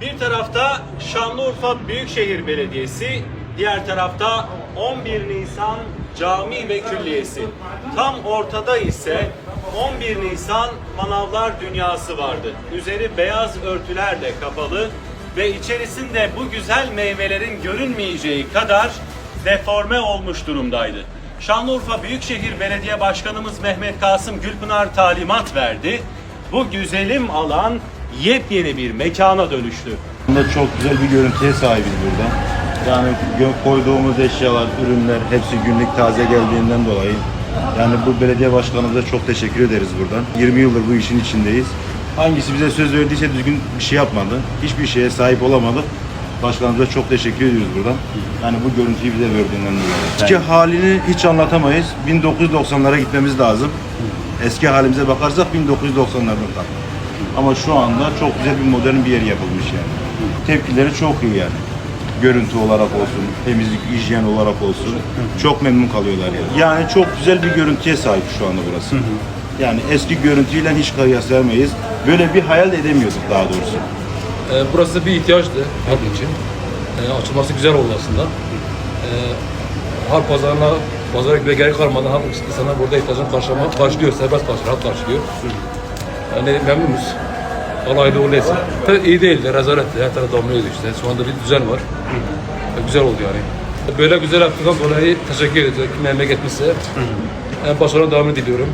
Bir tarafta Şanlıurfa Büyükşehir Belediyesi, diğer tarafta 11 Nisan Cami ve Külliyesi. Tam ortada ise 11 Nisan Manavlar Dünyası vardı. Üzeri beyaz örtülerle kapalı ve içerisinde bu güzel meyvelerin görünmeyeceği kadar deforme olmuş durumdaydı. Şanlıurfa Büyükşehir Belediye Başkanımız Mehmet Kasım Gülpınar talimat verdi. Bu güzelim alan yepyeni bir mekana dönüştü. Aslında çok güzel bir görüntüye sahibiz burada. Yani koyduğumuz eşyalar, ürünler hepsi günlük taze geldiğinden dolayı. Yani bu belediye başkanımıza çok teşekkür ederiz buradan. 20 yıldır bu işin içindeyiz. Hangisi bize söz verdiyse düzgün bir şey yapmadı. Hiçbir şeye sahip olamadık. Başkanımıza çok teşekkür ediyoruz buradan. Yani bu görüntüyü bize verdiğinden dolayı. Eski halini hiç anlatamayız. 1990'lara gitmemiz lazım. Eski halimize bakarsak 1990'lardan kaldı. Ama şu anda çok güzel bir modern bir yer yapılmış yani. Tepkileri çok iyi yani. Görüntü olarak olsun, temizlik, hijyen olarak olsun. Çok memnun kalıyorlar yani. Yani çok güzel bir görüntüye sahip şu anda burası. Yani eski görüntüyle hiç kıyaslayamayız. Böyle bir hayal de edemiyorduk daha doğrusu. Ee, burası bir ihtiyaçtı halk için. Ee, açılması güzel oldu aslında. Ee, halk pazarına, pazara bile gerek kalmadan halk insanlar burada ihtiyacını karşılama, karşılıyor, serbest karşılıyor, halk karşılıyor. Yani memnunuz. Allah hayırlı uğurlu etsin. İyi değildi, rezaletti. Her taraf domluyordu işte. Şu anda bir düzen var. Güzel oldu yani. Böyle güzel yaptıktan dolayı teşekkür ediyoruz. Kim emek etmişse. En başarılı devamını diliyorum.